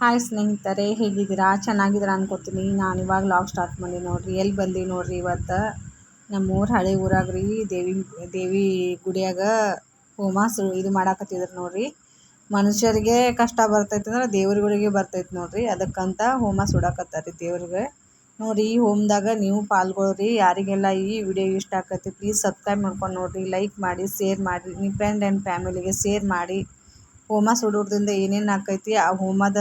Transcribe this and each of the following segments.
Hi ಸ್ನೇಹಿತರೆ, ಹೇಗಿದ್ದೀರಾ? ಚೆನ್ನಾಗಿದ್ದೀರಾ ಅನ್ಕೋತೀನಿ. ನಾನು ಇವಾಗ ಲಾಗ್ ಸ್ಟಾರ್ಟ್ ಮಾಡಿ ನೋಡಿರಿ. ಎಲ್ಲಿ ಬಂದು ನೋಡಿರಿ ಇವತ್ತು? ನಮ್ಮೂರು ಹಳೆ ಊರಾಗ ರೀ, ದೇವಿ ದೇವಿ ಗುಡಿಯಾಗ ಹೋಮ ಇದು ಮಾಡಾಕತ್ತಿದ್ರು ನೋಡಿರಿ. ಮನುಷ್ಯರಿಗೆ ಕಷ್ಟ ಬರ್ತೈತೆ ಅಂದ್ರೆ ದೇವ್ರಗಳಿಗೆ ಬರ್ತೈತೆ ನೋಡಿರಿ. ಅದಕ್ಕಂತ ಹೋಮ ಸುಡಾಕತ್ತಾರ ದೇವ್ರಿಗೆ. ನೋಡ್ರಿ ಈ ಹೋಮ್ದಾಗ ನೀವು ಪಾಲ್ಗೊಳ್ರಿ. ಯಾರಿಗೆಲ್ಲ ಈ ವಿಡಿಯೋ ಇಷ್ಟ ಆಕತಿ ಪ್ಲೀಸ್ ಸಬ್ಸ್ಕ್ರೈಬ್ ಮಾಡ್ಕೊಂಡು ನೋಡಿರಿ. ಲೈಕ್ ಮಾಡಿ ಶೇರ್ ಮಾಡಿರಿ ನಿಮ್ಮ ಫ್ರೆಂಡ್ ಆ್ಯಂಡ್ ಫ್ಯಾಮಿಲಿಗೆ ಶೇರ್ ಮಾಡಿ. ಹೋಮ ಸುಡೋದ್ರಿಂದ ಏನೇನು ಆಕೈತಿ, ಆ ಹೋಮದ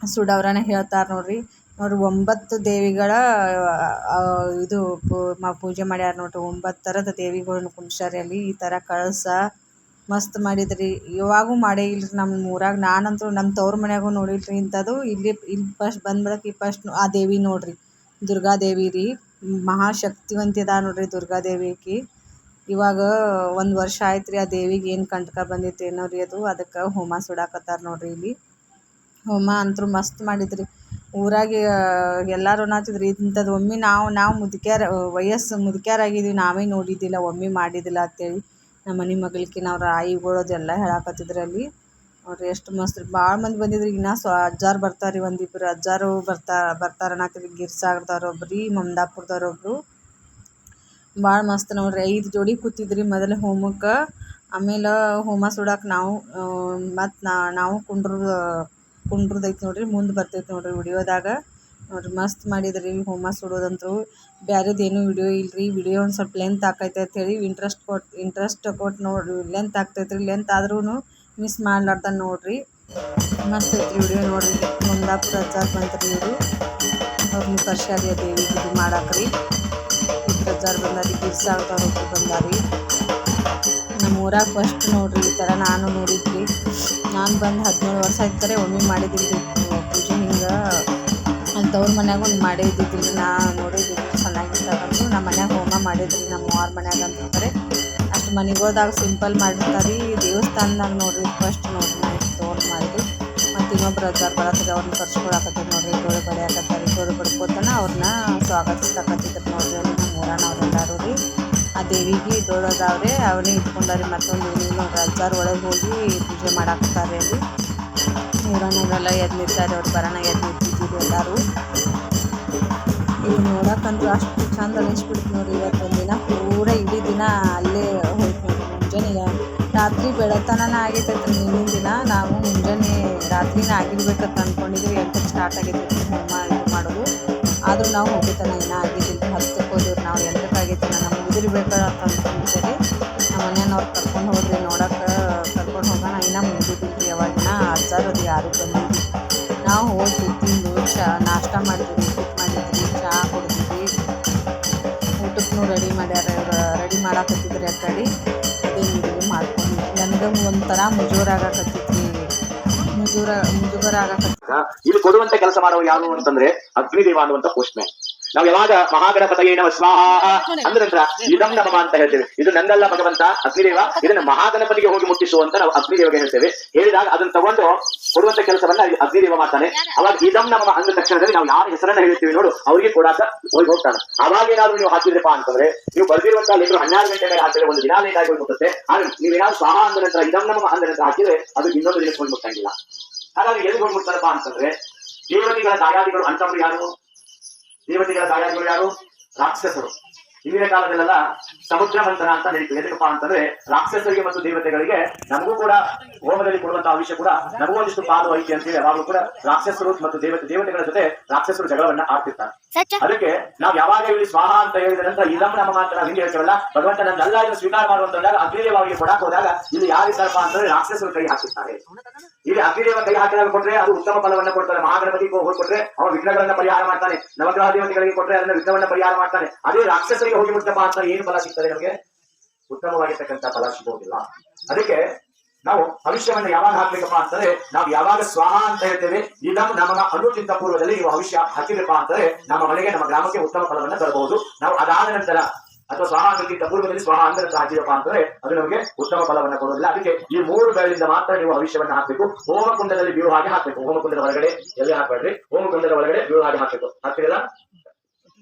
ಸುಡೋರನ್ನ ಹೇಳ್ತಾರೆ ನೋಡ್ರಿ. ನೋಡ್ರಿ, ಒಂಬತ್ತು ದೇವಿಗಳ ಇದು ಪೂಜೆ ಮಾಡ್ಯಾರ ನೋಡ್ರಿ. ಒಂಬತ್ತು ಥರದ ದೇವಿಗಳನ್ನ ಕುಂಡ್ಸ್ಯಾರ ಅಲ್ಲಿ ಈ ಥರ ಕಳಸ ಮಸ್ತ್ ಮಾಡಿದ್ರಿ. ಇವಾಗೂ ಮಾಡೇ ಇಲ್ರಿ ನಮ್ಮ ಊರಾಗ. ನಾನಂತೂ ನಮ್ಮ ತವ್ರ ಮನ್ಯಾಗೂ ನೋಡಿಲ್ರಿ ಇಂಥದ್ದು. ಇಲ್ಲಿ ಇಲ್ಲಿ ಫಸ್ಟ್ ಬಂದ್ಬಿಡಕ್ಕೆ ಈ ಫಸ್ಟ್ ಆ ದೇವಿ ನೋಡ್ರಿ. ದುರ್ಗಾದೇವಿ ರೀ. ಮಹಾಶಕ್ತಿವಂತಿದ ಅದ ನೋಡ್ರಿ ದುರ್ಗಾದೇವಿ ಆಕಿ ಇವಾಗ ಒಂದು ವರ್ಷ ಆಯ್ತು ರೀ ಆ ದೇವಿಗೆ ಏನು ಕಂಟಕ ಬಂದಿತ್ತು ಏನೋ ರೀ ಅದು. ಅದಕ್ಕೆ ಹೋಮ ಸುಡಾಕತ್ತಾರ ನೋಡ್ರಿ ಇಲ್ಲಿ. ಹೋಮ ಅಂತೂ ಮಸ್ತ್ ಮಾಡಿದ್ರಿ. ಊರಾಗ ಎಲ್ಲರೂ ಅನ್ನತ್ತಿದ್ರು ಇಂಥದ್ದು ಒಮ್ಮೆ ನಾವು ನಾವು ಮುದುಕ್ಯಾರ ವಯಸ್ಸು ಮುದುಕ್ಯಾರಾಗಿದ್ದೀವಿ ನಾವೇ ನೋಡಿದ್ದಿಲ್ಲ, ಒಮ್ಮೆ ಮಾಡಿದ್ದಿಲ್ಲ ಅಂತೇಳಿ. ನಮ್ಮ ಮನೆ ಮಗಳಿಗೆ ನಾವು ಆಯಿಗಳು ಅದೆಲ್ಲ ಹೇಳಾಕತ್ತಿದ್ರು ಅಲ್ಲಿ. ನೋಡ್ರಿ ಎಷ್ಟು ಮಸ್ತ್ ರೀ. ಭಾಳ ಮಂದಿ ಬಂದಿದ್ರು. ಇನ್ನ ಸ್ವ ಅಜ್ಜಾರು ಬರ್ತಾರೆ ರೀ ಒಂದಿಬ್ಬರು ಅಜ್ಜಾರು ಬರ್ತಾ, ಬರ್ತಾರ ಅನ್ನತ್ತಿದ್ರು ಗಿರ್ಸಾಗರ್ದವ್ರು ರೀ ಮಮದಾಪುರದವ್ರು ಒಬ್ಬರು ಭಾಳ ಮಸ್ತ್ ನೋಡ್ರಿ. ಐದು ಜೋಡಿ ಕೂತಿದ್ರಿ ಮೊದಲು ಹೋಮಕ್ಕೆ. ಆಮೇಲೆ ಹೋಮ ಸುಡಕ್ಕೆ ನಾವು ಮತ್ತು ನಾವು ಕುಂಡ್ರುದ ಕುಂಡ್ರದೈತೆ ನೋಡ್ರಿ, ಮುಂದೆ ಬರ್ತೈತೆ ನೋಡ್ರಿ ವಿಡಿಯೋದಾಗ. ನೋಡ್ರಿ, ಮಸ್ತ್ ಮಾಡಿದ್ರಿ ಹೋಮ ಸುಡೋದಂತೂ ಬ್ಯಾರೇದು ಏನೂ ವಿಡಿಯೋ ಇಲ್ರಿ, ವಿಡಿಯೋ ಒಂದು ಸ್ವಲ್ಪ ಲೆಂತ್ ಆಕೈತೆ ಅಂತೇಳಿ ಇಂಟ್ರೆಸ್ಟ್ ಕೊಟ್ಟು ಇಂಟ್ರೆಸ್ಟ್ ಕೊಟ್ಟು ನೋಡ್ರಿ ಲೆಂತ್ ಆಗ್ತೈತ್ರಿ ಲೆಂತ್ ಆದ್ರೂ ಮಿಸ್ ಮಾಡ್ಲಾರ್ದ ನೋಡ್ರಿ. ಮಸ್ತ್ ಐತ್ರಿ ವಿಡಿಯೋ ನೋಡ್ರಿ. ಮುಂದಾಪುರ ಹಚ್ಚಾಕ ಬಂತ್ರಿ ಇವರು. ಅವ್ರನ್ನ ಕರ್ಸ್ಯಾರಿ ದೇವಿ ಇದು ಮಾಡಾಕ್ರಿ. ಅಜ್ಜಾರು ಬಂದಾರಿ ಗಿರ್ಸಾಗ್ದವ್ರು ಒಬ್ರು ಬಂದಾರಿ ನಮ್ಮ ಊರಾಗ ಫಸ್ಟ್ ನೋಡ್ರಿ, ಈ ಥರ ನಾನು ನೋಡಿದ್ರಿ ನಾನು ಬಂದು ಹದಿನೇಳು ವರ್ಷ ಆಯ್ತಾರೆ ಒಮ್ಮೆ ಮಾಡಿದ್ದಿಲ್ರಿ ಪೂಜೆ ಹಿಂಗೆ. ಅಲ್ಲಿ ಮನ್ಯಾಗ ಒಂದು ಮಾಡಿದ್ದಿದ್ದಿಲ್ಲ, ನಾ ನೋಡಿದ್ದಿಲ್ಲ ಚೆನ್ನಾಗಿರ್ತದಂದು ನಮ್ಮ ಮನ್ಯಾಗ ಹೋಮ ಮಾಡಿದ್ರಿ, ನಮ್ಮ ಅವ್ರ ಮನ್ಯಾಗ ಅಂತಂದರೆ ಅಷ್ಟು ಮನೆಗಳ್ದಾಗ ಸಿಂಪಲ್ ಮಾಡಿರ್ತಾರೆ ದೇವಸ್ಥಾನದಾಗ ನೋಡ್ರಿ ಫಸ್ಟ್ ನೋಡ್ರಿ ನಾ ತೋರ್ ಮಾಡಿದ್ವಿ ಮತ್ತು ಇನ್ನೊಬ್ರು ಅಜ್ಜಾರ್ ಬರತ್ತಾರೆ ಅವ್ರನ್ನ ಕರ್ಸ್ಕೊಳಕತ್ತಾರೆ ನೋಡ್ರಿ, ತೋಳು ಬಡಿಯಾಕತ್ತಾರೆ ತೋಳು ಬಡ್ಕೋತಾನ ಅವ್ರನ್ನ ಸ್ವಾಗತಿಸ್ತಾಕತ್ತಿದ್ರು ನೋಡ್ರಿ ದೇವಿಗೆ ದೊಡ್ಡದವ್ರೆ ಅವನೇ ಇಟ್ಕೊಂಡಾರಿ ಮತ್ತೊಂದು ಇನ್ನೊಂದು ಅಜ್ಜಾರು ಒಳಗೆ ಹೋಗಿ ಪೂಜೆ ಮಾಡಾಕ್ತಾರೆ ಅಲ್ಲಿ. ಇವರನ್ನೆಲ್ಲ ಎದ್ದು ನಿಂತಾರೆ ಅವ್ರು ಬರೋಣ ಎದ್ದು ಎಲ್ಲರೂ. ಇದು ನೋಡಕ್ಕಂತೂ ಅಷ್ಟು ಚಂದ ಅನಿಸ್ಬಿಡ್ತು ನೋಡಿ ಇವತ್ತೊಂದು ದಿನ. ಪೂರ ಇಡೀ ದಿನ ಅಲ್ಲೇ ಹೋಯ್ತು ಮುಂಜಾನೆ ರಾತ್ರಿ ಬೆಳತನನ ಆಗೈತೈತ್ರಿ ನಿನ್ನಿನ ದಿನ. ನಾವು ಮುಂಜಾನೆ ರಾತ್ರಿನ ಆಗಿರ್ಬೇಕಂತ ಅಂದ್ಕೊಂಡಿದ್ವಿ ಎಂಟಕ್ಕೆ ಸ್ಟಾರ್ಟ್ ಆಗೈತೆ ಹೋಮ ಇದು ಮಾಡೋದು. ಆದರೂ ನಾವು ಹೋಗಿತನ ಏನೋ ಆಗಿದ್ದಿಲ್ಲ. ಹತ್ತಕ್ಕೆ ಹೋದ್ರು ನಾವು ಎಂಟಕ್ಕೆ ಆಗೈತೆ ನಮ್ಮ ಮುಗಿದಿರ್ಬೇಕಲ್ಲ ಅಂತ ಅಂದ್ಕೊಂಡಿದ್ದೀರಿ ನಮ್ಮ ಮನೆಯವ್ರು ಕರ್ಕೊಂಡು ಹೋದ್ರಿ ನೋಡೋಕೆ ಕರ್ಕೊಂಡು ಹೋಗೋಣ, ಇನ್ನೂ ಮುಗಿದಿದ್ರಿ ಯಾವಾಗಿನ ಅಜ್ಜಾರು ಅದು ಯಾರು ಬಂದಿದ್ವಿ ನಾವು ಹೋಗಿ ತಿಂದು ಚಾ, ನಾಷ್ಟ ಮಾಡಿದ್ವಿ ಊಟಕ್ಕೆ ಮಾಡಿದ್ವಿ ಚಹಾ ಕುಡಿದ್ವಿ. ಊಟಕ್ಕೂ ರೆಡಿ ಮಾಡ್ಯಾರ ರೆಡಿ ಮಾಡಾಕತ್ತಿದ್ರಿ ಆ ಕಡೆ ಅದೇ ಇದು ಮಾಡ್ಕೊಂಡು ನನಗೆ ಒಂಥರ ಮುಜುಗರ ಆಗಾಕತ್ತಿತ್ರಿ. ಮುಜುಗರ ಮುಜುಗರ ಇಲ್ಲಿ ಕೊಡುವಂತ ಕೆಲಸ ಮಾಡೋ ಯಾರು ಅಂತಂದ್ರೆ ಅಗ್ನಿದೇವ ಅನ್ನುವಂತ ಪೋಸ್ಟ್ ಮ್ಯಾನ್ ನಾವು ಯಾವಾಗ ಮಹಾಗಣಪತಯೇ ನಮ ಸ್ವಾಹ. ಅಂದ ನಂತರ ಇದಂ ನಮಃ ಅಂತ ಹೇಳ್ತೇವೆ. ಇದು ನಂದಲ್ಲ ಭಗವಂತ ಅಗ್ನಿದೇವ ಇದನ್ನ ಮಹಾಗಣಪತಿಗೆ ಹೋಗಿ ಮುಟ್ಟಿಸುವಂತ ನಾವು ಅಗ್ನಿದೇವಗೆ ಹೇಳ್ತೇವೆ. ಹೇಳಿದಾಗ ಅದನ್ನ ತಗೊಂಡು ಕೊಡುವಂತ ಕೆಲಸವನ್ನ ಅಗ್ನಿದೇವ ಮಾಡ್ತಾನೆ. ಅವಾಗ ಇದಂ ನಮ ಅಂದ ತಕ್ಷಣದಲ್ಲಿ ನಾವು ಯಾರ ಹೆಸರನ್ನ ಹೇಳ್ತೀವಿ ನೋಡು ಅವರಿಗೆ ಕೊಡಾಕ ಹೋಗಿ ಹೋಗ್ತಾನೆ. ಅವಾಗ ಏನಾದ್ರು ನೀವು ಹಾಕಿದ್ರಪ್ಪ ಅಂತಂದ್ರೆ ನೀವು ಬರ್ದಿರುವಂತ ಲೇಖರು ಹನ್ನೆರಡು ಗಂಟೆ ಮೇಲೆ ಹಾಕಿದ್ರೆ ಒಂದು ದಿನ ಲೇಟ್ ಆಗಿ ಹೋಗುತ್ತೆ ಆದ್ರೆ ನೀವೇನಾದ್ರು ಸ್ವಾಹ ಅಂದ ನಂತರ ಇದಂ ನಮಃ ಅಂದ ನಂತರ ಹಾಕಿದ್ರೆ ಅದು ಇನ್ನೊಂದು ದಿನಕ್ಕೆ ಮುಟ್ಟಂಗಿಲ್ಲ ಹಾಗಾಗಿ ಎಲ್ಲಿ ಹೋಗ್ಬಿಡ್ತಾರಪ್ಪ ಅಂತಂದ್ರೆ ದೇವತೆಗಳ ದಾಯಾದಿಗಳು ಅಂತವ್ರು ಯಾರು? ದೇವತೆಗಳ ದಾಯಾದಿಗಳು ಯಾರು ರಾಕ್ಷಸರು ಹಿಂದಿನ ಕಾಲದಲ್ಲೆಲ್ಲ ಸಮುದ್ರ ಮಂಥನ ಅಂತ ನಡೀತು ಎದಕ್ಕಪ್ಪ ಅಂತಂದ್ರೆ ರಾಕ್ಷಸರಿಗೆ ಮತ್ತು ದೇವತೆಗಳಿಗೆ ನಮಗೂ ಕೂಡ ಹೋಮದಲ್ಲಿ ಕೊಡುವಂತಹ ವಿಷಯ ಕೂಡ ನಮಗೂ ಒಂದಿಷ್ಟು ಪಾಲು ಐತಿ ಅಂತ ಹೇಳಿ ಯಾವಾಗಲೂ ಕೂಡ ರಾಕ್ಷಸರು ಮತ್ತು ದೇವತೆ ದೇವತೆಗಳ ಜೊತೆ ರಾಕ್ಷಸರು ಜಗಳವನ್ನ ಆಡ್ತಿರ್ತಾರೆ. ಅದಕ್ಕೆ ನಾವು ಯಾವಾಗ ಇಲ್ಲಿ ಸ್ವಾಹ ಅಂತ ಹೇಳಿದ ನಂತರ ಇದಂ ನಮ್ಮ ಮಾತ್ರ ಹಿಂಗೆ ಹೇಳ್ತೇವಲ್ಲ ಭಗವಂತ ನನ್ನೆಲ್ಲ ಇದನ್ನು ಸ್ವೀಕಾರ ಮಾಡುವಂತಂದಾಗ ಅಗ್ನಿದೇವರಿಗೆ ಕೊಡಕ್ ಹೋದಾಗ ಇಲ್ಲಿ ಯಾರಿದ್ದಾರಪ್ಪ ಅಂತಂದ್ರೆ ರಾಕ್ಷಸರು ಕೈ ಹಾಕಿರ್ತಾರೆ. ಇಲ್ಲಿ ಅಗ್ನಿದೇವ ಕೈ ಹಾಕಿದಾಗ ಕೊಟ್ರೆ ಅದು ಉತ್ತಮ ಫಲವನ್ನ ಕೊಡ್ತಾರೆ ಮಹಾಗಣಪತಿ ಹೋಗಿ ಕೊಟ್ರೆ ಅವನು ವಿಘ್ನಗಳನ್ನ ಪರಿಹಾರ ಮಾಡ್ತಾನೆ ನವಗ್ರಹ ದೇವತೆಗಳಿಗೆ ಕೊಟ್ರೆ ಅದನ್ನ ವಿಘ್ನವನ್ನ ಪರಿಹಾರ ಮಾಡ್ತಾನೆ. ಅದೇ ರಾಕ್ಷಸರಿಗೆ ಹೋಗಿ ಮುಟ್ಟಪ್ಪ ಅಂತ ಏನು ಫಲ ಸಿಗ್ತದೆ ನಮಗೆ? ಉತ್ತಮವಾಗಿರ್ತಕ್ಕಂಥ ಫಲ ಸಿಗೋದಿಲ್ಲ. ಅದಕ್ಕೆ ನಾವು ಭವಿಷ್ಯವನ್ನ ಯಾವಾಗ ಹಾಕ್ಬೇಕಪ್ಪ ಅಂತಂದ್ರೆ, ನಾವು ಯಾವಾಗ ಸ್ವಾಹ ಅಂತ ಹೇಳ್ತೇವೆ ಇದಂ ನಮ್ಮ ಅನುಚಿತ ಪೂರ್ವದಲ್ಲಿ ನೀವು ಭವಿಷ್ಯ ಹಾಕಿದ್ರಪ್ಪ ಅಂತಂದ್ರೆ, ನಮ್ಮ ಮನೆಗೆ, ನಮ್ಮ ಗ್ರಾಮಕ್ಕೆ ಉತ್ತಮ ಫಲವನ್ನು ತರಬಹುದು. ನಾವು ಅದಾದ ನಂತರ, ಅಥವಾ ಸ್ವಾಹ ಅನ್ನೋಕ್ಕಿಂತ ಪೂರ್ವದಲ್ಲಿ ಸ್ವಾಹ ಅಂತ ಹಾಕಿದಪ್ಪ ಅಂತಂದ್ರೆ, ಅದು ನಮಗೆ ಉತ್ತಮ ಫಲವನ್ನ ಕೊಡೋದಿಲ್ಲ ಅದಕ್ಕೆ ಈ ಮೂರು ಬೆಳೆಯಿಂದ ಮಾತ್ರ ನೀವು ಭವಿಷ್ಯವನ್ನ ಹಾಕಬೇಕು. ಹೋಮಕುಂಡದಲ್ಲಿ ಬೀಳು ಹಾಗೆ ಹಾಕಬೇಕು. ಹೋಮಕುಂಡದ ಒಳಗಡೆ ಎಲ್ಲಿ ಹಾಕಬೇಡ್ರಿ? ಹೋಮಕುಂಡದ ಒಳಗಡೆ ಬೀಳು ಹಾಗೆ ಹಾಕಬೇಕು. ಹಾಕ್ತಿರಲ್ಲ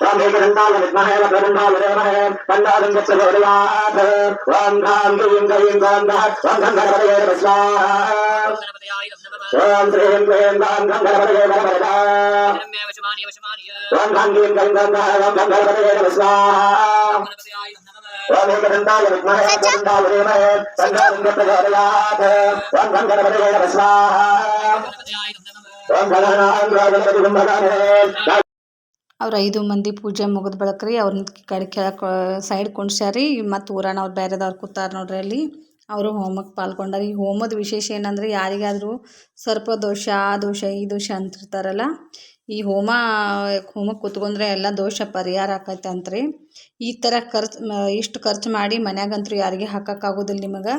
பிரம்மேகந்தால் வித்மஹே பிரம்மந்தால் விரமஹே பண்டாதம் கச்சோரியாத் வாங்காம் கிரீம் கிரீம் காந்தா வாங்கம் கரபதே பிரஸ்வா ஓம் ஸ்ரீம் கிரீம் வாங்கம் கரபதே பிரபரதா வாங்காம் கிரீம் கிரீம் காந்தா வாங்கம் கரபதே பிரஸ்வா பிரம்மேகந்தால் வித்மஹே பிரம்மந்தால் விரமஹே பண்டாதம் கச்சோரியாத் வாங்கம் கரபதே பிரஸ்வா ஓம் கணநாம் ராஜபதி கும்பகாரே ಅವ್ರು ಐದು ಮಂದಿ ಪೂಜೆ ಮುಗಿದ ಬಳಕ ರೀ ಅವ್ರನ್ನ ಕಡೆ ಕೆಳಗೆ ಸೈಡ್ ಕುಣ್ಸ್ಯಾರಿ ಮತ್ತು ಊರಾನ ಅವ್ರು ಬೇರೆದವ್ರು ಕೂತಾರ ನೋಡ್ರಿ ಅಲ್ಲಿ. ಅವರು ಹೋಮಕ್ಕೆ ಪಾಲ್ಗೊಂಡಾರ. ಈ ಹೋಮದ ವಿಶೇಷ ಏನಂದ್ರೆ ಯಾರಿಗಾದರೂ ಸರ್ಪದೋಷ ಆ ದೋಷ, ಈ ದೋಷ ಅಂತಿರ್ತಾರಲ್ಲ. ಈ ಹೋಮ ಹೋಮಕ್ಕೆ ಕೂತ್ಕೊಂಡ್ರೆ ಎಲ್ಲ ದೋಷ ಪರಿಹಾರ ಆಕೈತೆ ಅಂತ್ರಿ. ಈ ಥರ ಖರ್ಚು ಇಷ್ಟು ಖರ್ಚು ಮಾಡಿ ಮನ್ಯಾಗಂತೂ ಯಾರಿಗೆ ಹಾಕೋಕ್ಕಾಗೋದಿಲ್ಲ ನಿಮಗೆ.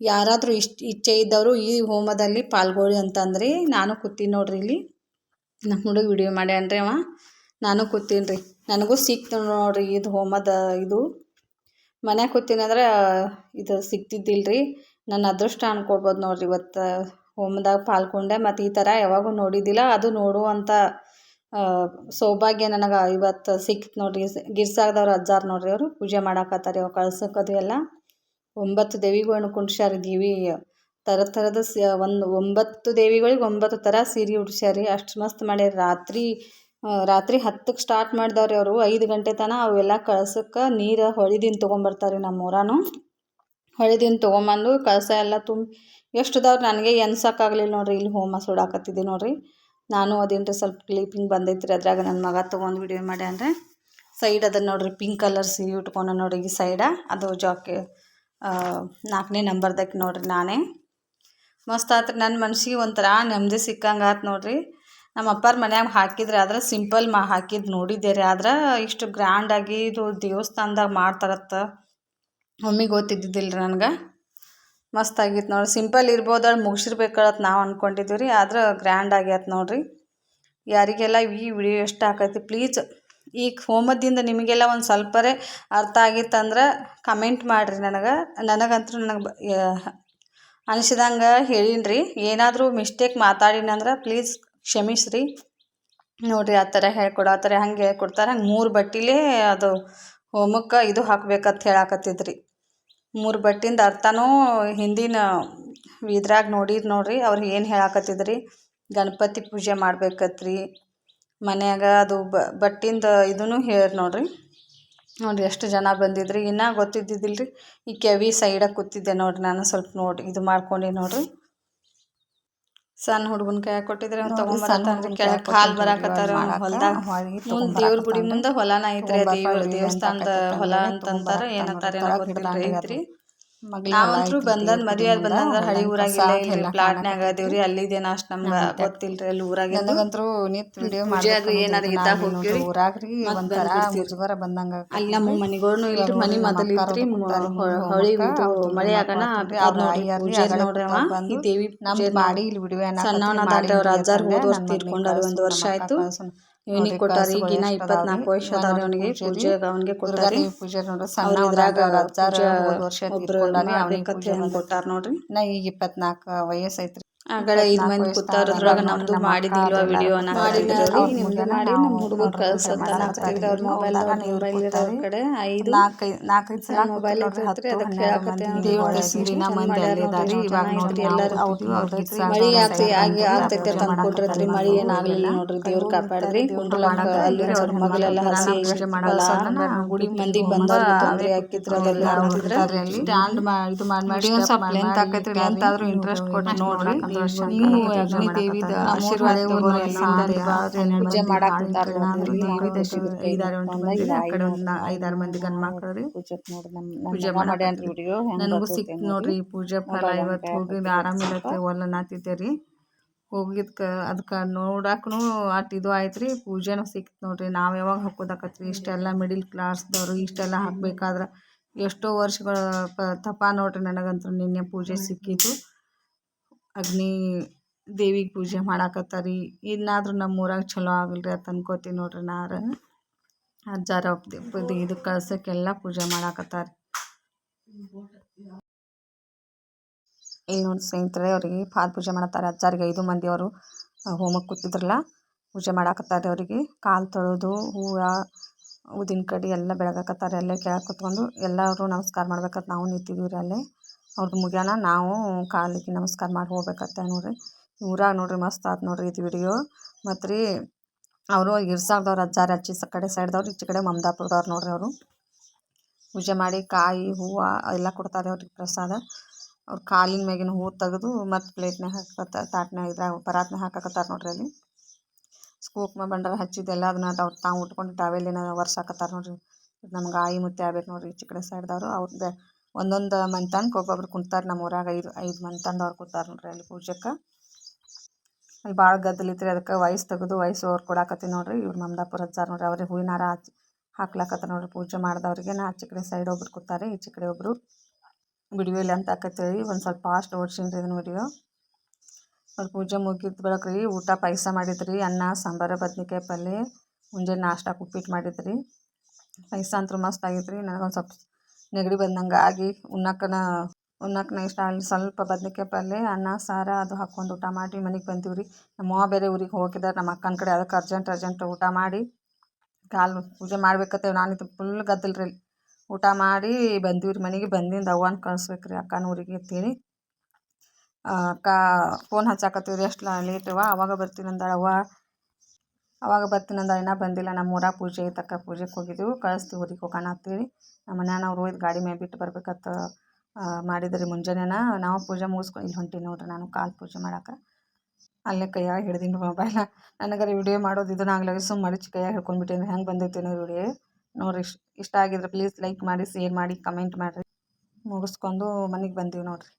ಯಾರಾದರೂ ಇಷ್ಟು, ಇಚ್ಛೆ ಇದ್ದವರು ಈ ಹೋಮದಲ್ಲಿ ಪಾಲ್ಗೊಳ್ಳಿ ಅಂತಂದ್ರಿ. ನಾನು ಕೂತೀನಿ ನೋಡ್ರಿ ಇಲ್ಲಿ. ನಮ್ಮ ಹುಡುಗ ವಿಡಿಯೋ ಮಾಡ್ಯಾನ್ರಿ ಅವ. ನಾನು ಕೂತೀನಿ ರೀ ನನಗೂ ಸಿಕ್ತು ನೋಡ್ರಿ ಇದು ಹೋಮದ ಇದು. ಮನ್ಯಾಗ ಕೂತೀನಿ ಅಂದ್ರೆ, ಇದು ಸಿಕ್ತಿದ್ದಿಲ್ಲ ರೀ ನನ್ನ ಅದೃಷ್ಟ ಅನ್ಕೊಳ್ಬೋದು ನೋಡ್ರಿ ಇವತ್ತು ಹೋಮದಾಗ ಪಾಲ್ಗೊಂಡೆ ಮತ್ತು ಈ ಥರ ಯಾವಾಗೂ ನೋಡಿದ್ದಿಲ್ಲ. ಅದು ನೋಡುವಂಥ ಸೌಭಾಗ್ಯ ನನಗೆ ಇವತ್ತು ಸಿಕ್ತು ನೋಡ್ರಿ. ಗಿರ್ಸಾಗದವ್ರು ಅಜ್ಜಾರ್ ನೋಡ್ರಿ ಅವರು. ಪೂಜೆ ಮಾಡಾಕತ್ತಾರೆ ಅವು ಕಳ್ಸಕ್ಕದು ಎಲ್ಲ. ಒಂಬತ್ತು ದೇವಿಗಳನ್ನು ಕುಂಡ್ಸ್ಯಾರ ದೇವಿ. ಥರ ಥರದ ಸ, ಒಂದು, ಒಂಬತ್ತು ದೇವಿಗಳಿಗೆ ಒಂಬತ್ತು ಥರ ಸೀರೆ ಉಡ್ಸ್ಯಾರಿ. ಅಷ್ಟು ಮಸ್ತ್ ಮಾಡ್ಯಾರ. ರಾತ್ರಿ ರಾತ್ರಿ ಹತ್ತಕ್ಕೆ ಸ್ಟಾರ್ಟ್ ಮಾಡಿದವ್ರಿ ಅವರು, ಐದು ಗಂಟೆ ತನಕ ಅವೆಲ್ಲ ಕಳ್ಸಕ್ಕೆ ನೀರು ಹೊಳಿದಿನ ತೊಗೊಂಬರ್ತಾರೆ ನಮ್ಮ ಊರನು ಹೊಳಿದಿನ ತೊಗೊಂಬಂದು ಕಳಸ ಎಲ್ಲ ತುಂಬಿ ಎಷ್ಟು ಅದಾವ್ರಿ ನನಗೆ ಎನ್ಸಕ್ಕಾಗಲಿಲ್ಲ ನೋಡ್ರಿ, ಇಲ್ಲಿ ಹೋಮ ಸುಡಾಕತ್ತಿದ್ದೆ ನೋಡ್ರಿ. ನಾನು ಅದೇನ್ರಿ ಸ್ವಲ್ಪ ಕ್ಲೀಪಿಂಗ್ ಬಂದೈತ್ರಿ, ಅದ್ರಾಗ ನನ್ನ ಮಗ ತೊಗೊಂಡು ವಿಡಿಯೋ ಅಂದರೆ ಸೈಡ್ ಅದ ನೋಡ್ರಿ ಪಿಂಕ್ ಕಲರ್ ಸೀರೆ ಉಟ್ಕೊಂಡು ನೋಡ್ರಿ ಈ ಸೈಡ ಅದು ಜಾಕೆ ನಾಲ್ಕನೇ ನಂಬರ್ದಕ್ಕೆ ನೋಡ್ರಿ ನಾನೇ. ಮಸ್ತ್ ಆತ್ರಿ ನನ್ನ ಮನ್ಸಿಗೆ ಒಂಥರ ನೆಮ್ಮದಿ ಸಿಕ್ಕಂಗೆ ಆತು ನೋಡ್ರಿ. ನಮ್ಮ ಅಪ್ಪಾರ ಮನ್ಯಾಗ ಹಾಕಿದ್ರೆ ಆದ್ರೆ ಸಿಂಪಲ್ ಮಾ ಹಾಕಿದ್ದು ನೋಡಿದ್ದೆ ರೀ ಆದ್ರೆ ಇಷ್ಟು ಗ್ರ್ಯಾಂಡಾಗಿ ಇದು ದೇವಸ್ಥಾನದಾಗ ಮಾಡ್ತಾರತ್ತ. ಒಮ್ಮಿಗೆ ಗೊತ್ತಿದ್ದಿದ್ದಿಲ್ಲ ರೀ ನನಗೆ. ಮಸ್ತ್ ಆಗಿತ್ತು ನೋಡ್ರಿ. ಸಿಂಪಲ್ ಇರ್ಬೋದು ಅಲ್ಲಿ ಮುಗಿಸಿರ್ಬೇಕಳತ್ ನಾವು ಅಂದ್ಕೊಂಡಿದ್ದೀವಿ ರೀ ಆದ್ರೆ ಗ್ರ್ಯಾಂಡ್ ಆಗ್ಯಾತ ನೋಡ್ರಿ. ಯಾರಿಗೆಲ್ಲ ಈ ವಿಡಿಯೋ ಇಷ್ಟ ಆಕೈತಿ ಪ್ಲೀಸ್ ಈ ಹೋಮದಿಂದ ನಿಮಗೆಲ್ಲ ಒಂದು ಸ್ವಲ್ಪರೇ ಅರ್ಥ ಆಗಿತ್ತಂದ್ರೆ ಕಮೆಂಟ್ ಮಾಡಿರಿ ನನಗೆ. ನನಗಂತೂ ನನಗೆ ಅನಿಸಿದಂಗೆ ಹೇಳಿನ್ರಿ. ಏನಾದರೂ ಮಿಸ್ಟೇಕ್ ಮಾತಾಡಿನಂದ್ರೆ ಪ್ಲೀಸ್ ಕ್ಷಮಿಸ್ರಿ. ನೋಡಿರಿ ಆ ಥರ ಹೇಳ್ಕೊಡು, ಆ ಥರ ಹಂಗೆ ಹೇಳ್ಕೊಡ್ತಾರೆ. ಹಂಗೆ ಮೂರು ಬಟ್ಟಿಲೇ ಅದು ಹೋಮಕ್ಕೆ ಇದು ಹಾಕ್ಬೇಕಂತ ಹೇಳಾಕತ್ತಿದ್ರಿ. ಮೂರು ಬಟ್ಟಿಂದ ಅರ್ಥನೂ ಹಿಂದಿನ ಇದ್ರಾಗ ನೋಡಿರಿ ನೋಡ್ರಿ, ಅವ್ರು ಏನು ಹೇಳಾಕತ್ತಿದ್ರಿ? ಗಣಪತಿ ಪೂಜೆ ಮಾಡ್ಬೇಕತ್ರಿ. ಮನ್ಯಾಗ ಅದು ಬ, ಬಟ್ಟಿಂದ ಇದೂ ಹೇಳಿ ನೋಡ್ರಿ. ನೋಡಿರಿ ಎಷ್ಟು ಜನ ಬಂದಿದ್ರಿ. ಇನ್ನೂ ಗೊತ್ತಿದ್ದಿದ್ದಿಲ್ಲ ರೀ ಈ ಕೆವಿ ಸೈಡಾಗ ಕೂತಿದ್ದೆ ನೋಡ್ರಿ ನಾನು ಸ್ವಲ್ಪ ನೋಡಿ, ಇದು ಮಾಡ್ಕೊಂಡು ನೋಡ್ರಿ. ಸಣ್ಣ ಹುಡುಗನ ಕೈ ಕೊಟ್ಟಿದ್ರೆ ಅವ್ನು ತೊಗೊಂಬರತ್ತಾನ್ರಿ ಕೆಳಗೆ ಕಾಲ್ ಬರಾಕತ್ತಾರ ಹೊಲ್ದಾಗ. ಮುಂದೆ ದೇವ್ರ ಗುಡಿ ಮುಂದೆ ಹೊಲಾನ ಐತ್ರಿ ದೇವ್ರ ದೇವಸ್ಥಾನದ ಹೊಲ ಅಂತಂತಾರ ಏನಂತಾರ ಏನೋ ಗೊತ್ತಿಲ್ಲ ಐತ್ರಿ. ನಾವಂತ್ರು ಬಂದದ್ ಮದ್ವೆ ಆದ್ ಬಂದಂದ್ರ ಹಳಿ ಊರಾಗ ಪ್ಲಾಟ್ನ್ಯಾಗ ಅದೇವ್ರಿ ಅಲ್ಲಿದೇನ ಅಷ್ಟ್ ನಮ್ಗ ಗೊತ್ತಿಲ್ರಿ ಅಲ್ಲಿ ಊರಾಗ ನನಗಂತ್ರು ನಿತ್ ವಿಡಿಯೋ ಪೂಜೆ ಅದು ಏನಾರ ಇದ್ದಾಗ ಹೋಗ್ತೀವಿ ಊರಾಗ್ರಿ ಒಂಥರ ಮುಜುಗರ ಬಂದಂಗ ಅಲ್ಲಿ ನಮ್ಮ ಮನಿಗಳ್ನು ಇಲ್ರಿ ಮನಿ ಮೊದಲು ಇತ್ರಿ ಹೊಳಿ ಮಳೆ ಆಗಣ ನೋಡ್ರಿ ಈ ದೇವಿ ನಮ್ಮ ಮಾಡಿ ಇಲ್ಲಿ ವಿಡಿಯೋ ಸಣ್ಣವನಾದ್ರೆ ಅವ್ರ ಅಜ್ಜಾರ್ ಹೋದ ವರ್ಷ ತೀರ್ಕೊಂಡಾರ ಒಂದ್ ವರ್ಷ ಆಯ್ತು. ಇವನಿಗೆ ಕೊಟ್ಟಾರ. ಈಗಿನ ಇಪ್ಪತ್ನಾಲ್ಕು ವರ್ಷ ಆದ್ರೆ ಅವನಿಗೆ. ಪೂಜೆ ಅವನಿಗೆ ಕೊಟ್ಟಾರಿ. ಪೂಜೆ ನೋಡ್ರಿ ಸಣ್ಣ ಇದ್ರಾಗ ಒಬ್ರು ಅವನಿಗೆ ಕೊಟ್ಟಾರ ನೋಡ್ರಿ. ನಾ ಈಗ ಇಪ್ಪತ್ನಾಲ್ಕು ವಯಸ್ಸು ಐತ್ರಿ ಆಗಡೆ ಐದು ಮಂದಿ ಕೂತಾರದ್ರೊಳಗ ನಮ್ದು ಮಾಡಿದಿಲ್ವಾ ವಿಡಿಯೋ ಅನ್ನಕತ್ತಿದ್ರಿ ನಿಮ್ದು ಮಾಡಿ ನಮ್ಮ ಕಳ್ಸತ್ತ ಅವ್ರ ಮೊಬೈಲ್ ಮೊಬೈಲ್ ಇರೋರ್ ಕಡೆ ಐದು ನಾಲ್ಕೈದು ನಾಲ್ಕೈದು ಸಲ ಮೊಬೈಲ್ ಇರ್ತೈತ್ರಿ ಅದಕ್ಕೆ ಹೇಳಕತ್ತೀನಿ ಸೀರಿನ ಮಂದಿ ಅಲ್ಲಿದಾರಿ ಇವಾಗ ನೋಡ್ರಿ ಎಲ್ಲರೂ ಮಳಿ ಆಗ್ತಿ ಆಗಿ ಆಗ್ತೈತೆ ತಂದು ಕೊಟ್ಟಿರತ್ರಿ ಮಳಿ ಏನ್ ಆಗ್ಲಿಲ್ಲ ನೋಡ್ರಿ ದೇವ್ರ ಕಾಪಾಡ್ರಿ ಕುಂಡ್ರಲಕ್ಕ ಅಲ್ಲಿ ಸ್ವಲ್ಪ ಮಗಲೆಲ್ಲ ಹಸಿ ಗುಡಿ ಮಂದಿ ಬಂದವ್ರ ತೊಂದರೆ ಹಾಕಿದ್ರ ಅದೆಲ್ಲ ನೋಡಿದ್ರ ಸ್ಟ್ಯಾಂಡ್ ಇದು ಮಾಡಿ ಮಾಡಿ ಸ್ವಲ್ಪ ಲೆಂತ್ ಆಕೈತ್ರಿ ಲೆಂತ್ ಆದ್ರೂ ಇಂಟ್ರೆಸ್ಟ್ ಕೊಟ್ಟು ನೋಡ್ರಿ ನೀವು ಅಗ್ನಿ ದೇವಿದ ಆಶೀರ್ವಾದ ಪೂಜೆ ಮಾಡಾಕ್ ಐದಾರು ಮಂದಿ ಗಂಡ್ ಮಕ್ಳು ರೀ ಪೂಜೆ ಮಾಡ್ಯಾನ್ರಿ ವಿಡಿಯೋ ನನಗೂ ಸಿಕ್ತು ನೋಡ್ರಿ ಪೂಜೆ ಫಲ ಇವತ್ತು ಹೋಗಿದ್ದು ಆರಾಮಿಲ್ಲತ್ತೆ ಒಲ್ಲ ನಾತಿದ್ದೆ ರೀ. ಹೋಗಿದ್ಕ ಅದಕ್ಕೆ ನೋಡಾಕನು ಅಟ್ ಇದು ಆಯ್ತು ರೀ ಪೂಜೆನೂ ಸಿಕ್ತು ನೋಡ್ರಿ. ನಾವು ಯಾವಾಗ ಹಾಕೋದಾಕತ್ರಿ ಇಷ್ಟೆಲ್ಲ ಮಿಡಿಲ್ ಕ್ಲಾಸ್ದವರು ಇಷ್ಟೆಲ್ಲ ಹಾಕ್ಬೇಕಾದ್ರ ಎಷ್ಟೋ ವರ್ಷಗಳ ತಪ ನೋಡ್ರಿ ನನಗಂತೂ ನಿನ್ನೆ ಪೂಜೆ ಸಿಕ್ಕಿದ್ದು. ಅಗ್ನಿ ದೇವಿಗೆ ಪೂಜೆ ಮಾಡಾಕತ್ತಾರಿ. ಇನ್ನಾದರೂ ನಮ್ಮ ಊರಾಗ ಚಲೋ ಆಗಲ್ರಿ ಅಂತ ಅನ್ಕೋತೀನಿ ನೋಡ್ರಿ ನಾರ. ಅಜ್ಜಾರ ಇದು ಕಳ್ಸಕ್ಕೆಲ್ಲ ಪೂಜೆ ಮಾಡಾಕತ್ತಾರ. ಇಲ್ಲಿ ನೋಡಿ ಸ್ನೇಹಿತರೆ ಅವ್ರಿಗೆ ಪಾದ ಪೂಜೆ ಮಾಡತ್ತಾರೆ ಅಜ್ಜಾರಿಗೆ ಐದು ಮಂದಿ ಅವರು ಹೋಮಕ್ಕೆ ಕೂತಿದ್ರಲ್ಲ. ಪೂಜೆ ಮಾಡಾಕತ್ತಾರೆ ಅವರಿಗೆ. ಕಾಲು ತೊಳೆದು ಹೂವು ಊದಿನ ಕಡ್ಡಿ ಎಲ್ಲ ಬೆಳಗಾಕತ್ತಾರೆ. ಅಲ್ಲೇ ಕೆಳಗೆ ಕುತ್ಕೊಂಡು ಎಲ್ಲರೂ ನಮಸ್ಕಾರ ಮಾಡ್ಬೇಕಂತ ನಾವು ನಿಂತಿದ್ದೀವಿ ರೀ ಅಲ್ಲೇ. ಅವ್ರದ್ದು ಮುಗ್ಯಾನ. ನಾವು ಕಾಲಿಗೆ ನಮಸ್ಕಾರ ಮಾಡಿ ಹೋಗ್ಬೇಕತ್ತೆ ನೋಡಿರಿ. ಊರಾಗ ನೋಡಿರಿ ಮಸ್ತ್ ಆತು ನೋಡ್ರಿ ಇದು ವಿಡಿಯೋ ಮತ್ತು ರೀ ಅವರು ಇರ್ಸಾಗ್ದವ್ರು ಅಜ್ಜಾರ, ಅಜ್ಜಿ ಕಡೆ ಸೈಡ್ದವ್ರು ಈಚೆ ಕಡೆ ಮಮದಾಪುರದವ್ರು ನೋಡ್ರಿ ಅವರು. ಪೂಜೆ ಮಾಡಿ ಕಾಯಿ, ಹೂವು ಎಲ್ಲ ಕೊಡ್ತಾರೆ ಅವ್ರಿಗೆ ಪ್ರಸಾದ. ಅವ್ರ ಕಾಲಿನ ಮ್ಯಾಗಿನ ಹೂ ತೆಗೆದು ಮತ್ತು ಪ್ಲೇಟ್ನಾಗ ಹಾಕತ್ತ ತಾಟ್ನಾಗ ಇದ್ರಾಗ ಪರಾತ್ನಾಗ ಹಾಕಕತ್ತಾರ ನೋಡ್ರಿ ಅಲ್ಲಿ. ಕುಂಕುಮ ಬಂಡಾರ ಹಚ್ಚಿದ್ದೆಲ್ಲ ಅದನ್ನ ಅವ್ರು ತಾವು ಉಟ್ಕೊಂಡು ವರ್ಷ ಹಾಕತಾರೆ ನೋಡ್ರಿ. ನಮ್ಗೆ ಆಯಿ ಮುತ್ತೆ ಆಗ್ಬೇಕು ನೋಡ್ರಿ ಈಚೆ ಕಡೆ ಸೈಡ್ದವರು ಅವ್ರದ್ದು ಒಂದೊಂದು ಮಂತನ್ಕೆ ಒಬ್ಬೊಬ್ರು ಕುಂತಾರೆ ನಮ್ಮ ಊರಾಗ ಐದು ಐದು ಮಂತಂದವ್ರು ಕೂತಾರೆ ನೋಡ್ರಿ ಅಲ್ಲಿ ಪೂಜೆಗೆ ಅಲ್ಲಿ ಭಾಳ ಗದ್ದಲಿತ್ರಿ ಅದಕ್ಕೆ ವಯಸ್ಸು ತೆಗೆದು ವಯಸ್ಸು ಅವ್ರು ಕೊಡಾಕತ್ತೀನಿ ನೋಡ್ರಿ ಇವ್ರು ಮಮದಾಪುರ ಹಚ್ಚಾರ ನೋಡ್ರಿ ಅವ್ರಿಗೆ ಹೂವಿನ ಹಾರ ಹಚ್ಚಿ ಹಾಕ್ಲಾಕತ್ತಾರ ನೋಡ್ರಿ ಪೂಜೆ ಮಾಡಿದವ್ರಿಗೆ ನಾ ಆಚೆ ಕಡೆ ಸೈಡ್ ಒಬ್ರು ಕೂತಾರೆ ಈಚೆ ಕಡೆ ಒಬ್ಬರು ವಿಡಿಯೋ ಇಲ್ಲ ಅಂತ ಹಾಕತ್ತೀವಿ ಒಂದು ಸ್ವಲ್ಪ ಫಾಸ್ಟ್ ಓಡ್ಸೀನಿ ರೀ ಇದನ್ನ ವಿಡಿಯೋ. ಅವ್ರ ಪೂಜೆ ಮುಗಿದ ಬೆಳಕು ರೀ ಊಟ ಪಾಯಸ ಮಾಡಿದ್ರಿ, ಅನ್ನ, ಸಾಂಬಾರು, ಬದ್ನಿಕಾಯಿ ಪಲ್ಯ ಮುಂಜಾನೆ ನಾಷ್ಟಕ್ಕೆ ಉಪ್ಪಿಟ್ಟು ಮಾಡಿದ್ರಿ. ಪಾಯಸ ಅಂತೂ ಮಸ್ತ್ ಆಗಿತ್ತು ರೀ ನನಗೊಂದು ಸ್ವಲ್ಪ ನೆಗಡಿ ಬಂದಂಗೆ ಆಗಿ ಉಣ್ಣಕ್ಕನ ಉಣ್ಣಕ್ಕನ ಇಷ್ಟ ಅಲ್ಲಿ ಸ್ವಲ್ಪ ಬದ್ನಿಕಾಯಿ ಪಲ್ಯ ಅನ್ನ, ಸಾರ ಅದು ಹಾಕ್ಕೊಂಡು ಊಟ ಮಾಡಿ ಮನೆಗೆ ಬಂದೀವಿ ರೀ. ನಮ್ಮ ಅವ್ವ ಬೇರೆ ಊರಿಗೆ ಹೋಗಿದ್ದಾರೆ. ನಮ್ಮ ಅಕ್ಕನ ಕಡೆ ಅದಕ್ಕೆ ಅರ್ಜೆಂಟ್ ಅರ್ಜೆಂಟ್ ಊಟ ಮಾಡಿ ಕಾಲು ಪೂಜೆ ಮಾಡ್ಬೇಕತ್ತೇವೆ. ನಾನು ಇದು ಫುಲ್ ಗದ್ದಲ್ರಿ ಊಟ ಮಾಡಿ ಬಂದೀವಿ ರೀ ಮನೆಗೆ. ಬಂದಿಂದ ಅವ್ವನ ಕಳಿಸ್ಬೇಕು ರೀ ಅಕ್ಕನ ಊರಿಗೆ ಇರ್ತೀನಿ ಅಕ್ಕ ಫೋನ್ ಹಚ್ಚಾಕತ್ತೀವಿ ರೀ ಎಷ್ಟು ಲೇಟವ ಅವಾಗ ಬರ್ತೀನಿ ಅಂದಾಳ ಅವ್ವ ಅವಾಗ ಬರ್ತೀನಿ ಅಂದಾಳ ಇನ್ನೂ ಬಂದಿಲ್ಲ. ನಮ್ಮ ಊರಾಗ ಪೂಜೆ ಐತಕ್ಕ ಪೂಜೆಗೆ ಹೋಗಿದ್ದೆವು ಕಳಿಸ್ತೀವಿ ಊರಿಗೆ ಹೋಗೋಣ ಅಂತೇಳಿ ನಮ್ಮ ಮನ್ಯಾನವ್ರು ಹೋಯ್ತು, ಗಾಡಿ ಮೇಲೆ ಬಿಟ್ಟು ಬರ್ಬೇಕತ್ತ ಮಾಡಿದ್ರಿ ಮುಂಜಾನೆನ. ನಾವು ಪೂಜೆ ಮುಗಿಸ್ಕೊಂಡು ಇಲ್ಲಿ ಹೊಂಟೀನಿ ನೋಡ್ರಿ, ನಾನು ಕಾಲು ಪೂಜೆ ಮಾಡಕ್ಕೆ ಅಲ್ಲೇ ಕೈಯಾಗ ಹಿಡ್ದೀನಿ ಮೊಬೈಲ. ನನಗರ ವಿಡಿಯೋ ಮಾಡೋದು ಇದನ್ನ ಆಗ್ಲಾಗ ಸುಮ್ಮ ಮಡಚಿ ಕೈಯಾಗ ಹಿಡ್ಕೊಂಡ್ಬಿಟ್ಟೇನೆ ಹೆಂಗೆ ಬಂದೈತೇನೋ ವಿಡಿಯೋ. ನೋಡ್ರಿ ಇಷ್ಟ ಇಷ್ಟ ಆಗಿದ್ರೆ ಪ್ಲೀಸ್ ಲೈಕ್ ಮಾಡಿ, ಶೇರ್ ಮಾಡಿ, ಕಮೆಂಟ್ ಮಾಡಿರಿ. ಮುಗಿಸ್ಕೊಂಡು ಮನೆಗೆ ಬಂದೀವಿ ನೋಡ್ರಿ.